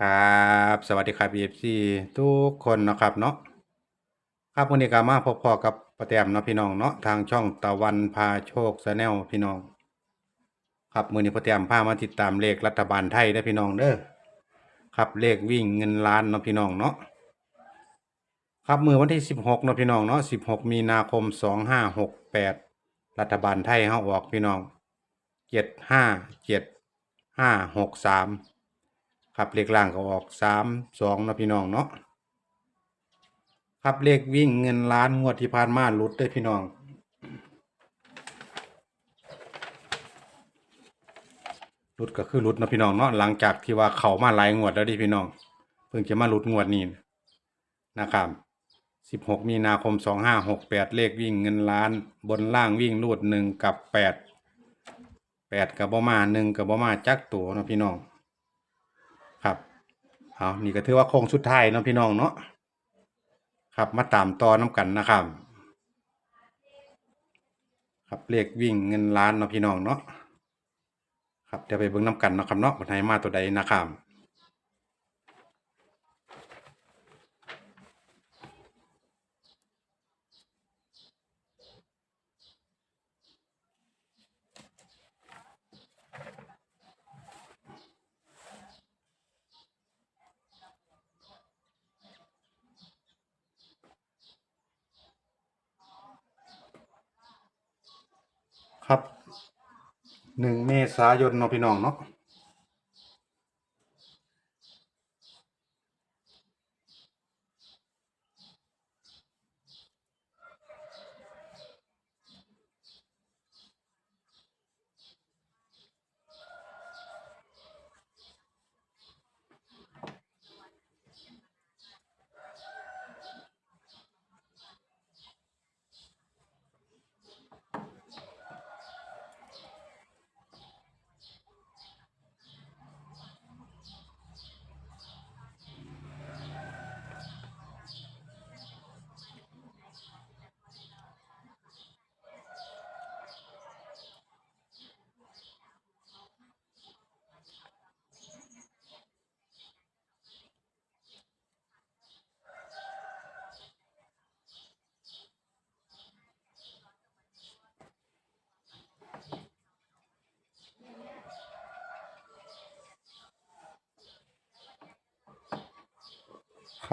ครับสวัสดีครับ EFC ทุกคนนะครับเนาะครับวันนี้ก็มาพบพอกับประแตมเนาะพี่น้องเนาะทางช่องตะวันพาโชคแนลพี่น้อง ครับมือนี้ประแตมพามาติดตามเลขรัฐบาลไทยได้พี่น้องเด้อครับเลขวิ่งเงินล้านเนาะพี่น้องเนาะครับมือวันที่ 16เนาะพี่น้องเนาะ16 มีนาคม 2568 รัฐบาลไทยเฮาออกพี่น้อง 757563 ครับเลขล่างก็ออกสามสองนะพี่น้องเนาะครับเลขวิ่งเงินล้านงวดที่ผ่านมาหลุดเด้พี่น้อง หลุดก็คือหลุดนะพี่น้องเนาะหลังจากที่ว่าเขามาหลายงวดแล้วดิพี่น้อง เพิ่งจะมาหลุดงวดนี้นะครับสิบหกมีนาคมสองห้าหกแปดเลขวิ่งเงินล้าน บนล่างวิ่งรูดหนึ่งกับแปดแปดกับบ่มาหนึ่งกับบ่มาจักตัวนะพี่น้อง เอานี่ก็ถือว่าโค้งสุดท้ายเนาะพี่น้องเนาะครับมาตามต่อน้ำกันนะครับครับเลขวิ่งเงินล้านเนาะพี่น้องเนาะครับเดี๋ยวไปเบิ้งน้ำกันเนาะครับเนาะคนไทยมาตัวใดนะครับ ครับหนึ่งเมษายนเนาะพี่น้องเนาะ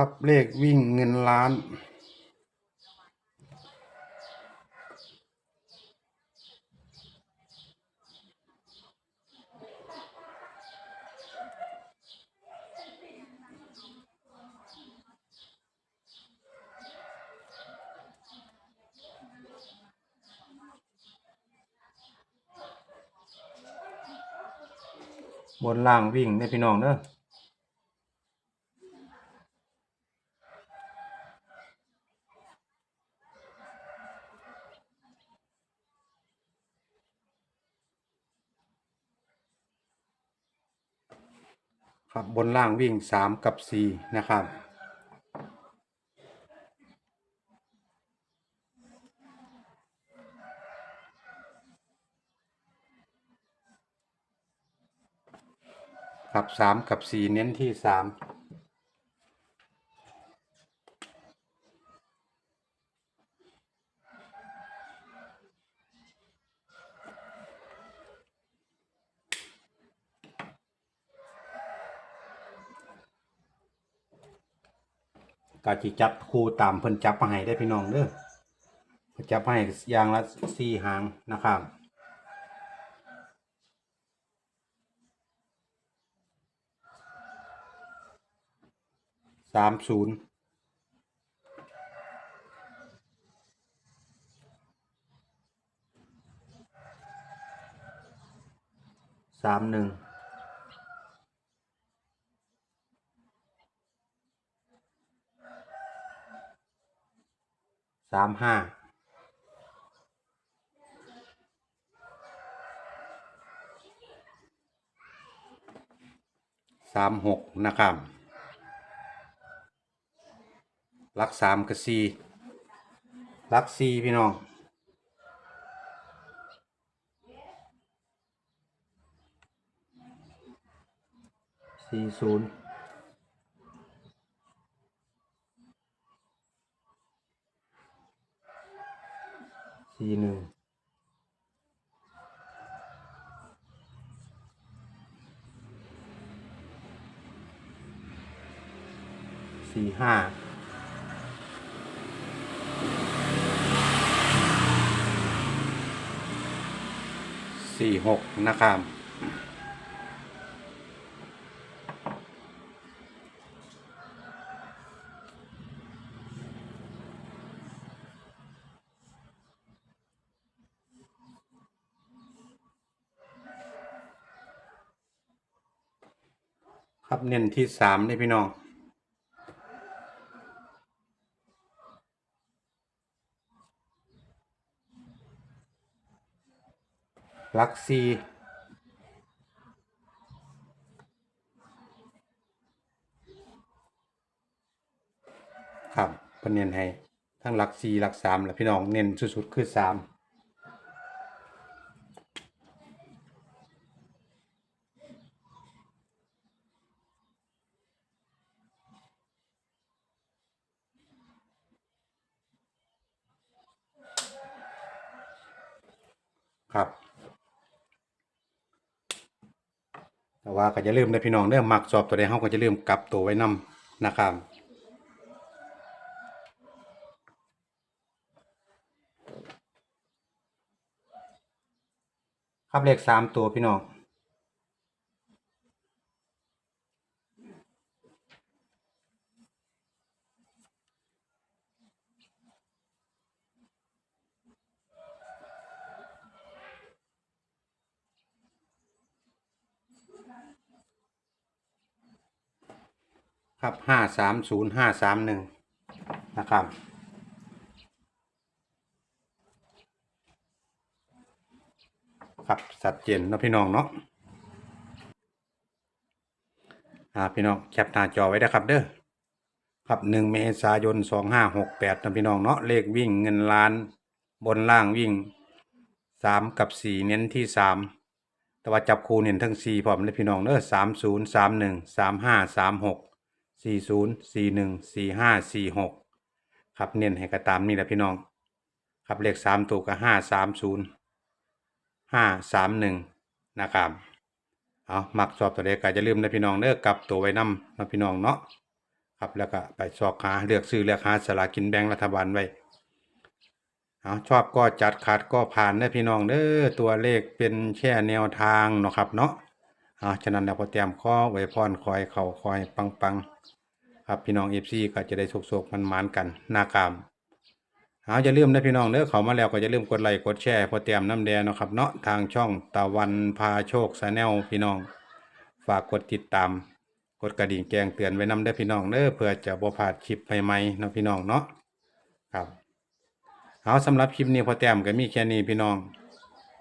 ครับเลขวิ่งเงินล้าน บนล่างวิ่งเนี่ยพี่น้องเด้อ ครับบนล่างวิ่งสามกับสี่นะครับ ครับสามกับสี่เน้นที่สาม กาจิจับคู่ตามเพิ่นจับมาให้ได้พี่น้องเด้อจับมาให้ยางละสี่หางนะครับสามศูนย์สามหนึ่ง สามห้าสามหกนะครับลักสามกับสี่ลักสี่พี่น้องสี่ศูนย์ สี่หนึ่งสี่ห้าสี่หกนะครับ เน้นที่สามนี่พี่น้อง ลักซีครับเพิ่นเน้นให้ ทั้งหลักสี่หลักสามแล้วพี่น้องเน้นสุดๆคือสาม ครับแต่ว่าก็จะลืมนะพี่น้องเด้อมักสอบตัวใดเฮาก็จะลืมกลับตัวไว้นำนะครับครับเลขสามตัวพี่น้อง ครับห้าสามศูนย์ห้าสามหนึ่งนะครับ ครับสัดเจนนะพี่น้องเนาะอ่าพี่น้องแคปหน้าจอไว้นะครับเด้อครับหนึ่งเมษายนสองห้าหกแปดนะพี่น้องเนาะเลขวิ่งเงินล้านบนล่างวิ่งสามกับสี่เน้นที่สามแต่ว่าจับคู่เน้นทั้งสี่พร้อมเลยพี่น้องเด้อสามศูนย์สามหนึ่งสามห้าสามหก สี่ศูนย์สี่หนึ่งสี่ห้าสี่หกครับเน้นให้กระตามนี่แหละพี่น้อง ครับเลขสามตัวก็ห้าสามศูนย์ห้าสามหนึ่งนะครับเอามักสอบตัวเลขก็จะลืมนะพี่น้องเด้อกลับตัวไว้นำนะพี่น้องเนาะครับแล้วก็ไปสอบหาเลือกซื้อเลือกหาสลากกินแบ่งรัฐบาลไว้เอาชอบก็จัดขาดก็ผ่านนะพี่น้องเด้อตัวเลขเป็นแค่แนวทางเนาะครับเนาะ เอาฉะนั้นเราพอเตรียมข้อไว้พรคอยเข่าคอยปังปังๆครับพี่น้องเอฟซีก็จะได้โศกๆมันมานกันหน้ากามเอาอย่าลืมนะพี่น้องเด้อเขามาแล้วก็อย่าลืมกดไลค์กดแชร์พอเตรียมน้ำแดงเนาะครับเนาะทางช่องตะวันพาโชคชาแนลพี่น้อง ฝากกดติดตาม กดกระดิ่งแจ้งเตือนไว้นำได้พี่น้องเด้อเพื่อจะบ่พลาดคลิปใหม่ๆนะพี่น้องเนาะครับเอาสำหรับคลิปนี้พอเตรียมก็มีแค่นี้พี่น้อง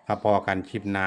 ครับพอกันคลิปหน้า